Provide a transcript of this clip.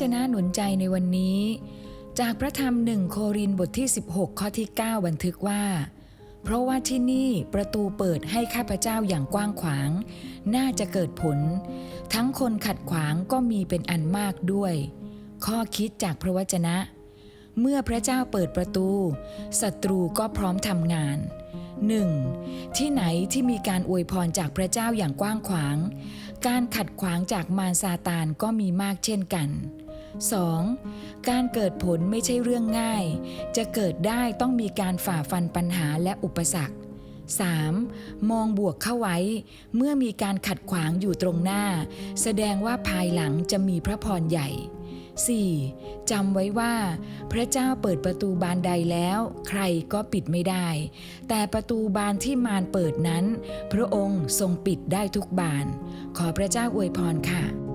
จนะหนุนใจในวันนี้ จากพระธรรมหนึ่งโครินบทที่ 16 ข้อที่ 9 บันทึกว่า เพราะว่าที่นี่ประตูเปิดให้ข้าพเจ้าอย่างกว้างขวาง น่าจะเกิดผล ทั้งคนขัดขวางก็มีเป็นอันมากด้วย ข้อคิดจากพระวจนะ เมื่อพระเจ้าเปิดประตูศัตรูก็พร้อมทำงาน 1. ที่ไหนที่มีการอวยพรจากพระเจ้าอย่างกว้างขวาง การขัดขวางจากมารซาตานก็มีมากเช่นกัน 2. การเกิดผลไม่ใช่เรื่องง่าย จะเกิดได้ต้องมีการฝ่าฟันปัญหาและอุปสรรค 3. มองบวกเข้าไว้ เมื่อมีการขัดขวางอยู่ตรงหน้า แสดงว่าภายหลังจะมีพระพรใหญ่ 4. จำไว้ว่า พระเจ้าเปิดประตูบานใดแล้ว ใครก็ปิดไม่ได้ แต่ประตูบานที่มารเปิดนั้น พระองค์ทรงปิดได้ทุกบาน ขอพระเจ้าอวยพรค่ะ